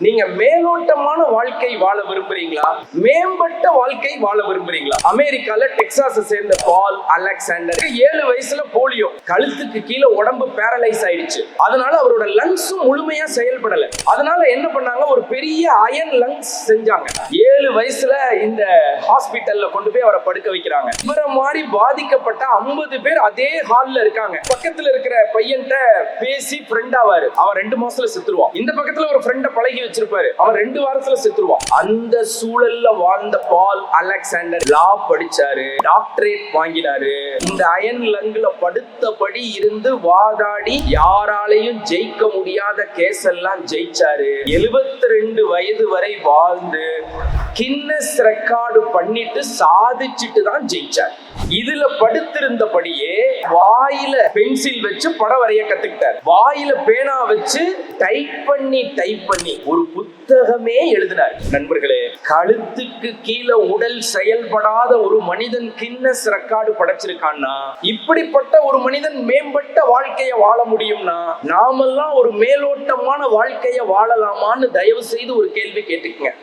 நீங்க மேலோட்டமான வாழ்க்கை வாழ விரும்புறீங்களா? மேம்பட்ட வாழ்க்கை வாழ விரும்புறீங்களா? அமெரிக்கால டெக்சாஸை சேர்ந்த பால் அலெக்சாண்டர். ஏழு வயசுல போலியோ. கழுத்துக்கு கீழே உடம்பு பேரலைஸ் ஆயிடுச்சு. அதனால அவரோட லங்ஸும் முழுமையா செயல்படல. அதனால என்ன பண்ணாங்க? ஒரு பெரிய அயன் லங்ஸ் செஞ்சாங்க. ஏழு வயசுல இந்த ஹாஸ்பிட்டல்ல கொண்டு போய் அவரை படுக்க வைக்கிறாங்க. இவரை மாதிரி பாதிக்கப்பட்ட ஐம்பது பேர் அதே ஹால்ல இருக்காங்க. பக்கத்துல இருக்கிற பையன்கிட்ட பேசி ஃப்ரெண்ட் ஆவாரு. அவன் ரெண்டு மாசத்துல செத்துருவான். இந்த பக்கத்துல ஒரு ஃப்ரெண்ட பழகி வச்சிருப்பாரு. அவன் ரெண்டு வாரத்துல செத்துருவான். அந்த சூழல்ல வாழ்ந்த பால் அலெக்சாண்டர் லா படிச்சாரு டாக்டரேட் வாங்கினாரு. இந்த அயன் லங்குல படுத்தபடி இருந்து வாதாடி யாராலையும் ஜெயிக்க முடியாத கேஸ் எல்லாம் ஜெயிச்சாரு. 72 ரெண்டு வயது வரை வாழ்ந்து கின்னஸ் ரெக்கார்டு பண்ணிட்டு சாதிச்சுட்டு தான் ஜெயிச்சார். இதுல படுத்திருந்தபடியே வாயில பென்சில் வச்சு படம் வரைய கத்துக்கிட்டார். வாயில பேனா வச்சு டைப் பண்ணி டைப் பண்ணி. ஒரு புத்தகமே எழுதினார். நண்பர்களே கழுத்துக்கு கீழே உடல் செயல்படாத ஒரு மனிதன் கின்னஸ் ரெக்கார்டு படைச்சிருக்கான்னா இப்படிப்பட்ட ஒரு மனிதன் மேம்பட்ட வாழ்க்கையை வாழ முடியும்னா நாமெல்லாம் ஒரு மேலோட்டமான வாழ்க்கையை வாழலாமான்னு தயவு செய்து ஒரு கேள்வி கேட்டுக்கங்க.